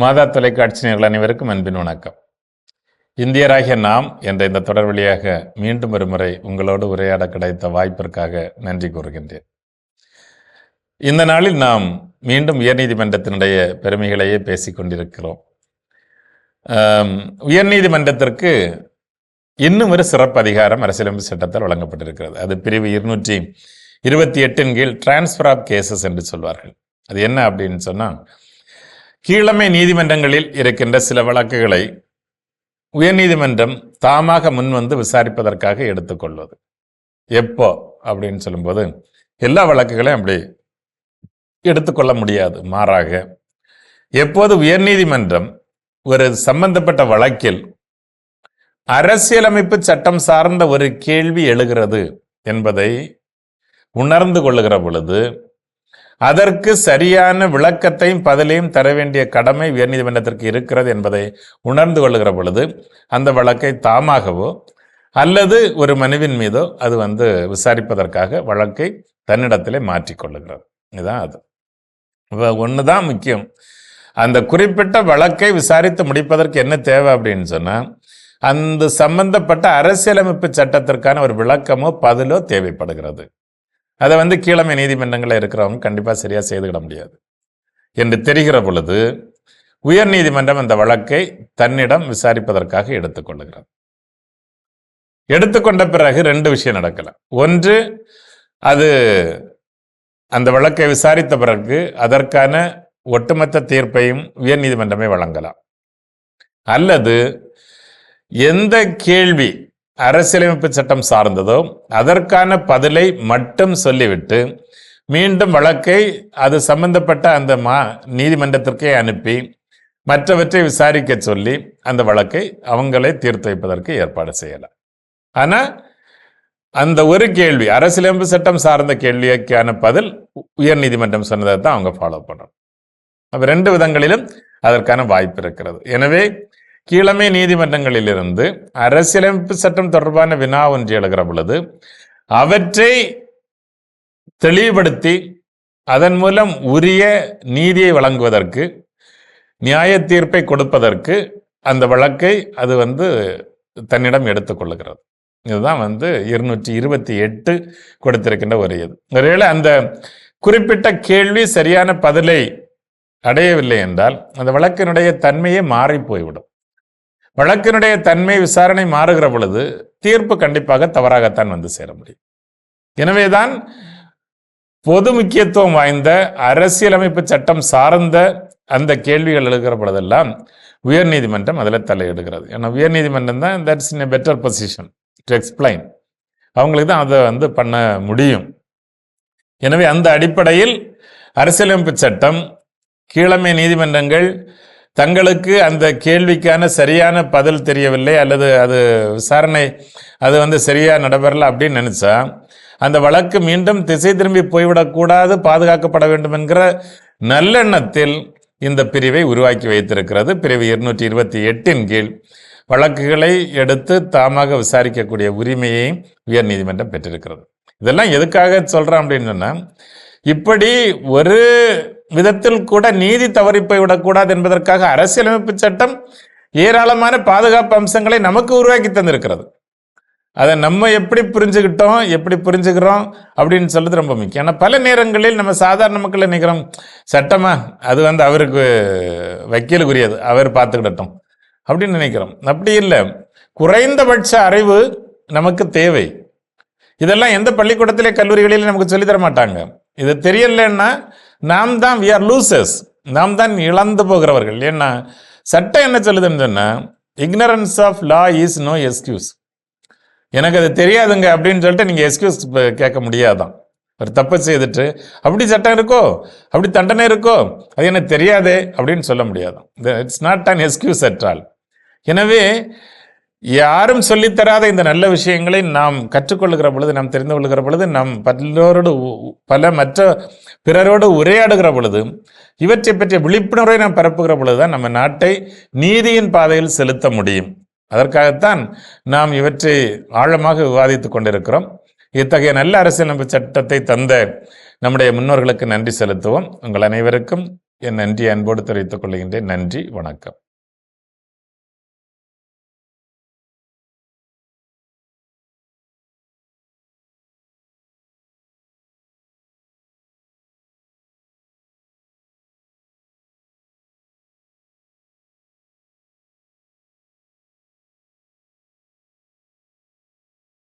மாதா தொலைக்காட்சி நேர்கள் அனைவருக்கும் அன்பின் வணக்கம். இந்தியராகிய நாம் என்ற இந்த தொடர் வழியாக மீண்டும் ஒரு முறை உங்களோடு உரையாட கிடைத்த வாய்ப்பிற்காக நன்றி கூறுகின்றேன். இந்த நாளில் நாம் மீண்டும் உயர்நீதிமன்றத்தினுடைய பெருமைகளையே பேசிக் கொண்டிருக்கிறோம். உயர்நீதிமன்றத்திற்கு இன்னும் ஒரு சிறப்பு அதிகாரம் அரசியலமைப்பு சட்டத்தால் வழங்கப்பட்டிருக்கிறது. அது பிரிவு இருநூற்றி இருபத்தி எட்டின் கீழ் டிரான்ஸ்ஃபர் ஆஃப் கேசஸ் என்று சொல்வார்கள். அது என்ன அப்படின்னு சொன்னால் கீழமை நீதிமன்றங்களில் இருக்கின்ற சில வழக்குகளை உயர்நீதிமன்றம் தாமாக முன்வந்து விசாரிப்பதற்காக எடுத்துக்கொள்வது. எப்போ அப்படின்னு சொல்லும்போது எல்லா வழக்குகளையும் அப்படி எடுத்துக்கொள்ள முடியாது மாறாக எப்போது உயர்நீதிமன்றம் ஒரு சம்பந்தப்பட்ட வழக்கில் அரசியலமைப்பு சட்டம் சார்ந்த ஒரு கேள்வி எழுகிறது என்பதை உணர்ந்து கொள்ளுகிற பொழுது அதற்கு சரியான விளக்கத்தையும் பதிலையும் தர வேண்டிய கடமை உயர்நீதிமன்றத்திற்கு இருக்கிறது என்பதை உணர்ந்து கொள்ளுகிற பொழுது அந்த வழக்கை தாமாகவோ அல்லது ஒரு மனுவின் மீதோ அது வந்து விசாரிப்பதற்காக வழக்கை தன்னிடத்திலே மாற்றிக்கொள்ளுகிறது இதுதான் அது. ஒன்று தான் முக்கியம். அந்த குறிப்பிட்ட வழக்கை விசாரித்து முடிப்பதற்கு என்ன தேவை அப்படின்னு சொன்னால் அந்த சம்பந்தப்பட்ட அரசியலமைப்பு சட்டத்திற்கான ஒரு விளக்கமோ பதிலோ தேவைப்படுகிறது. அதை வந்து கீழமை நீதிமன்றங்களில் இருக்கிறவங்க கண்டிப்பாக சரியாக செய்துவிட முடியாது. என்று தெரிகிற பொழுது உயர் நீதிமன்றம் அந்த வழக்கை தன்னிடம் விசாரிப்பதற்காக எடுத்துக்கொள்ளுகிறது எடுத்துக்கொண்ட பிறகு ரெண்டு விஷயம் நடக்கலாம் ஒன்று அது அந்த வழக்கை விசாரித்த பிறகு அதற்கான ஒட்டுமொத்த தீர்ப்பையும் உயர் நீதிமன்றமே வழங்கலாம். அல்லது எந்த கேள்வி அரசியலமைப்பு சட்டம் சார்ந்ததோ அதற்கான பதிலை மட்டும் சொல்லிவிட்டு மீண்டும் வழக்கை அது சம்பந்தப்பட்ட அந்த மா நீதிமன்றத்திற்கே அனுப்பி மற்றவற்றை விசாரிக்க சொல்லி அந்த வழக்கை அவங்களே தீர்த்து வைப்பதற்கு ஏற்பாடு செய்யலாம் ஆனால் அந்த ஒரு கேள்வி அரசியலமைப்பு சட்டம் சார்ந்த கேள்விக்கான பதில் உயர் நீதிமன்றம் சொன்னதை தான் அவங்க ஃபாலோ பண்ணணும். அப்போ ரெண்டு விதங்களிலும் அதற்கான வாய்ப்பு இருக்கிறது. எனவே கீழமை நீதிமன்றங்களிலிருந்து அரசியலமைப்பு சட்டம் தொடர்பான வினா ஒன்று எழுகிற பொழுது அவற்றை தெளிவுபடுத்தி அதன் மூலம் உரிய நீதியை வழங்குவதற்கு நியாய தீர்ப்பை கொடுப்பதற்கு அந்த வழக்கை அது வந்து தன்னிடம் எடுத்துக்கொள்ளுகிறது இதுதான் வந்து இருநூற்றி இருபத்தி எட்டு கொடுத்திருக்கின்ற ஒரு இது. ஒருவேளை அந்த குறிப்பிட்ட கேள்வி சரியான பதிலை அடையவில்லை என்றால் அந்த வழக்கினுடைய தன்மையே மாறி போய்விடும். வழக்கினுடைய தன்மை விசாரணை மாறுகிற பொழுது தீர்ப்பு கண்டிப்பாக தவறாகத்தான் வந்து சேர முடியும். எனவேதான் பொது முக்கியத்துவம் வாய்ந்த அரசியலமைப்பு சட்டம் சார்ந்த அந்த கேள்விகள் எழுகிற பொழுதெல்லாம் உயர்நீதிமன்றம் அதில் தலையிடுகிறது. ஏன்னா உயர்நீதிமன்றம் தான் that's in a better position to explain அவங்களுக்கு தான் அதை வந்து பண்ண முடியும். எனவே அந்த அடிப்படையில் அரசியலமைப்பு சட்டம் கீழமை நீதிமன்றங்கள் தங்களுக்கு அந்த கேள்விக்கான சரியான பதில் தெரியவில்லை அல்லது அது விசாரணை அது வந்து சரியாக நடைபெறல அப்படின்னு நினச்சா அந்த வழக்கு மீண்டும் திசை திரும்பி போய்விடக்கூடாது பாதுகாக்கப்பட வேண்டும் என்கிற நல்லெண்ணத்தில் இந்த பிரிவை உருவாக்கி வைத்திருக்கிறது. பிரிவு இருநூற்றி இருபத்தி எட்டின் கீழ் வழக்குகளை எடுத்து தாமாக விசாரிக்கக்கூடிய உரிமையை உயர் நீதிமன்றம் பெற்றிருக்கிறது. இதெல்லாம் எதுக்காக சொல்கிறேன் அப்படின்னு சொன்னால் இப்படி ஒரு விதத்தில் கூட நீதி தவறி போய்விடக்கூடாது என்பதற்காக அரசியலமைப்பு சட்டம் ஏராளமான பாதுகாப்பு அம்சங்களை நமக்கு உருவாக்கி தந்திருக்கிறது. அதை நம்ம எப்படி புரிஞ்சுக்கிட்டோம் எப்படி புரிஞ்சுக்கிறோம் அப்படின்னு சொல்றது ரொம்ப முக்கியம். ஆனால் பல நேரங்களில் நம்ம சாதாரண மக்கள் நினைக்கிறோம் சட்டமா அது வந்து அவருக்கு வக்கீலுக்குரியது அவர் பார்த்துக்கிடட்டும் அப்படின்னு நினைக்கிறோம். அப்படி இல்லை. குறைந்தபட்ச அறிவு நமக்கு தேவை. இதெல்லாம் எந்த பள்ளிக்கூடத்திலே கல்லூரிகளில் நமக்கு சொல்லித்தர மாட்டாங்க. இது தெரியலன்னா நாம் தான் வி ஆர் லூசஸ் நாம் தான் இழந்து போகிறவர்கள். ஏன்னா சட்டம் என்ன சொல்லுதுன்னு சொன்னால் ignorance of law is no excuse எனக்கு அது தெரியாதுங்க அப்படின்னு சொல்லிட்டு நீங்கள் எஸ்கியூஸ் கேட்க முடியாதான். ஒரு தப்பு செய்துட்டு அப்படி சட்டம் இருக்கோ அப்படி தண்டனை இருக்கோ அது எனக்கு தெரியாதே அப்படின்னு சொல்ல முடியாதான். It's not an excuse at all எனவே யாரும் சொல்லித்தராத இந்த நல்ல விஷயங்களை நாம் கற்றுக்கொள்ளுகிற பொழுது நாம் தெரிந்து கொள்ளுகிற பொழுது நாம் பல்லோரோடு பல மற்ற பிறரோடு உரையாடுகிற பொழுது இவற்றை பற்றிய விழிப்புணர்வை நாம் பரப்புகிற பொழுதுதான் நம்ம நாட்டை நீதியின் பாதையில் செலுத்த முடியும். அதற்காகத்தான் நாம் இவற்றை ஆழமாக விவாதித்துக் கொண்டிருக்கிறோம். இத்தகைய நல்ல அரசியலமைப்பு சட்டத்தை தந்த நம்முடைய முன்னோர்களுக்கு நன்றி செலுத்துவோம். உங்கள் அனைவருக்கும் என் நன்றி அன்போடு தெரிவித்துக் கொள்கின்றேன். நன்றி வணக்கம்.